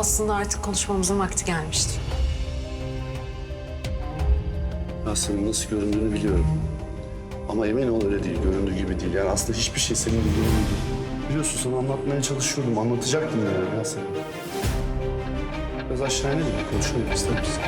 Aslında artık konuşmamızın vakti gelmişti. Yasemin nasıl göründüğünü biliyorum. Ama emin ol öyle değil, göründüğü gibi değil. Yani aslında hiçbir şey senin gibi değil. Biliyorsun sana anlatmaya çalışıyordum, anlatacaktım yani Yasemin. Biraz aşağı inelim, konuşalım ister misin?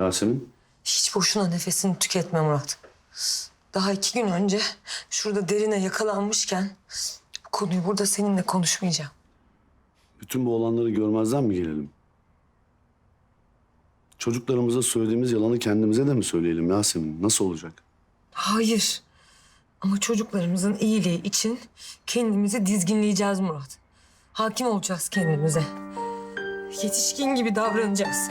Yasemin, Hiç boşuna nefesini tüketme Murat. Daha iki gün önce şurada derine yakalanmışken bu konuyu burada seninle konuşmayacağım. bütün bu olanları görmezden mi gelelim? Çocuklarımıza söylediğimiz yalanı kendimize de mi söyleyelim Yasemin? Nasıl olacak? Hayır. Ama çocuklarımızın iyiliği için kendimizi dizginleyeceğiz Murat. Hakim olacağız kendimize. Yetişkin gibi davranacağız.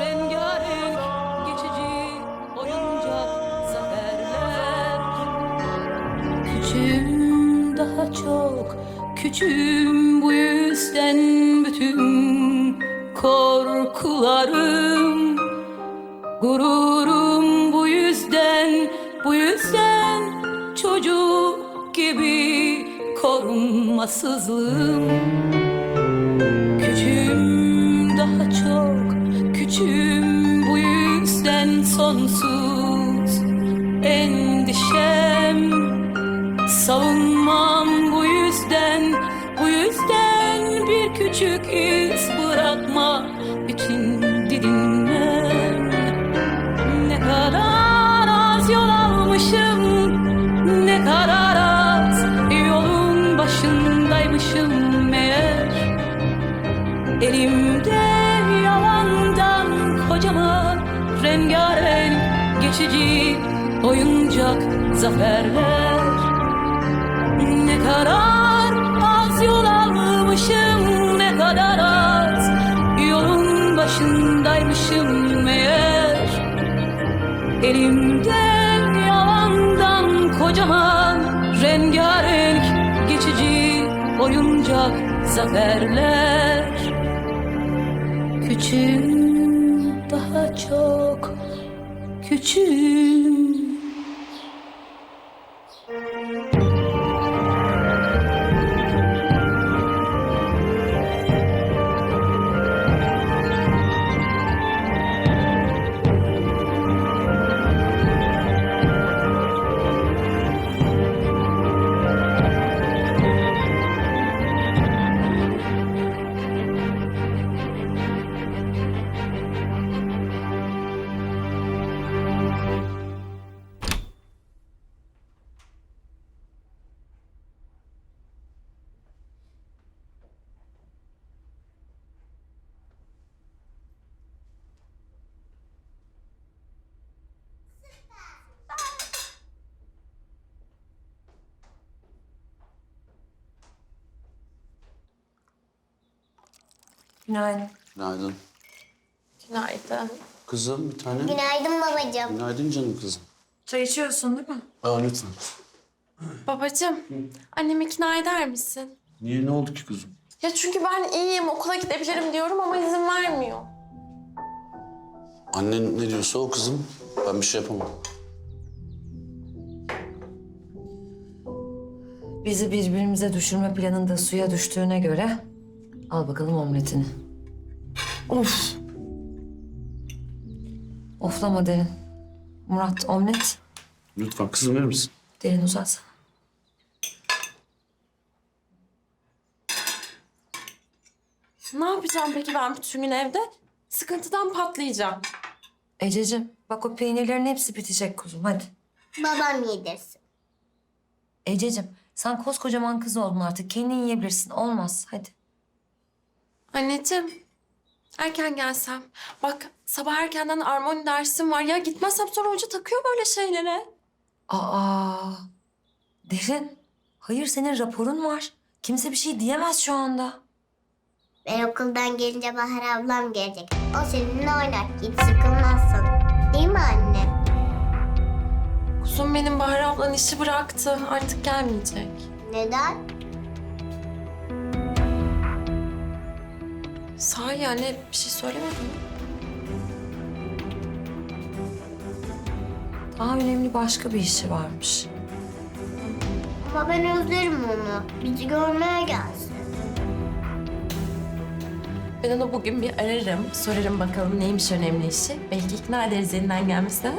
rengarenk daha çok küçüğüm bu yüzden bütün korkularım. Gururum bu yüzden bu yüzden çocuk gibi korunmasızlığım küçük iz bırakma bütün dilimde Ne kadar az yol almışım ne kadar az yolun başındaymışım meğer. Elimde yalandan kocaman rengarenk geçici oyuncak zaferler. Ne kadar az yol almışım başındaymışım meğer. Elimden yalandan kocaman rengarenk geçici oyuncak zaferler. Küçüğüm daha çok küçüğüm Günaydın. Günaydın. Günaydın. Kızım bir tane. Günaydın babacığım. Günaydın canım kızım. Çay içiyorsun değil mi? Aa lütfen. Babacığım, annemi ikna eder misin? Niye ne oldu ki kızım? Ya çünkü ben iyiyim, okula gidebilirim diyorum ama izin vermiyor. Annen ne diyorsa o kızım. Ben bir şey yapamam. Bizi birbirimize düşürme planında suya düştüğüne göre al bakalım omletini. Of. Oflama derin. Murat omlet. Lütfen kızım verir misin? Derin uzatsana. Ne yapacağım peki ben bütün gün evde? Sıkıntıdan patlayacağım. Ececiğim bak o peynirlerin hepsi bitecek kuzum hadi. Babam yedirsin. Ececiğim sen koskocaman kız oldun artık kendin yiyebilirsin olmaz hadi. Anneciğim, erken gelsem. Bak sabah erkenden armoni dersim var. Ya gitmezsem sonra hoca takıyor böyle şeylere. Aa Derin hayır senin raporun var. Kimse bir şey diyemez şu anda. Ben okuldan gelince Bahar ablam gelecek. O seninle oynar. Hiç sıkılmazsın. Değil mi anne? Kuzum benim Bahar ablan işi bıraktı. Artık gelmeyecek. Neden? Sahi anne bir şey söylemedin mi? Daha önemli başka bir işi varmış. Ama ben özlerim onu. Bizi görmeye gelsin. Ben onu bugün bir ararım. Sorarım bakalım neymiş önemli işi. Belki ikna ederiz elinden gelmesine.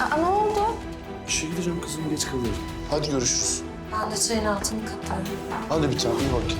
Aa, ne oldu? İşe gideceğim kızım geç kalıyorum. Hadi görüşürüz. Ben de çayın altını kapatarım. Hadi bir iyi bakayım.